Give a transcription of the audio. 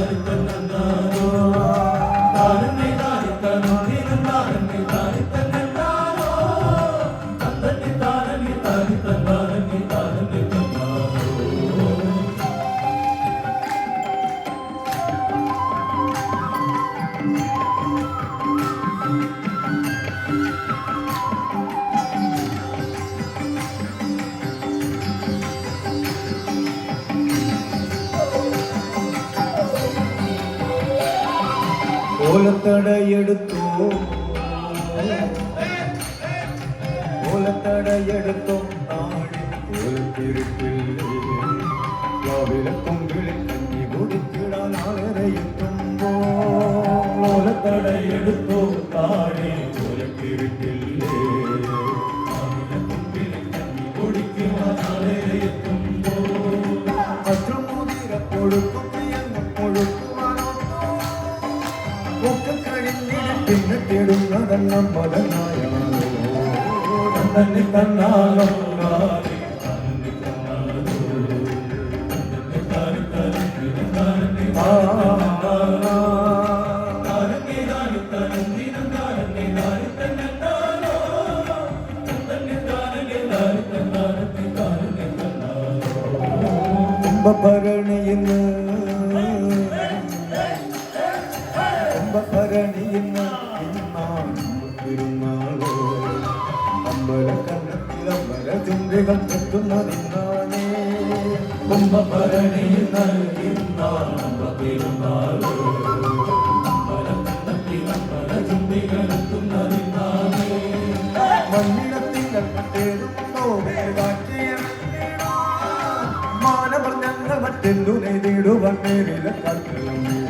Thank you. നാടി ഓലത്തിരുപ്പില്ലേ രാവിലെ കൊമ്പിളിൽ കഞ്ഞി കുടിച്ചിടാൻ ആളെത്തുമ്പോ ഓലത്തടയെടുത്തോ? താഴെ ഓലത്തിരുപ്പില്ലേ രാവിലെ ஒக்கக்கடலில் நீடத்தின் தேடும் அதெல்லாம் மதநாயகம் தன்னை தன்னாலும் பர കുംഭഭരണിയിന്ന് ഇന്നാണ് തിരുനാൾ അമ്പലക്കണ്ണത്തിൽ അമ്പല ചുണ്ടികൾ എത്തുന്നതിന്നാണേ കുംഭഭരണിയിന്ന് ഇന്നാണ് തിരുനാൾ അമ്പലക്കണ്ണത്തിൽ അമ്പല ചുണ്ടികൾ എത്തുന്നതിന്നാണേ മണ്ണിടത്തിങ്ങൾ തേടുന്നോ മാനവർ ഞങ്ങൾ മറ്റെന്തു നേടിടുവാൻ നേരില മാറി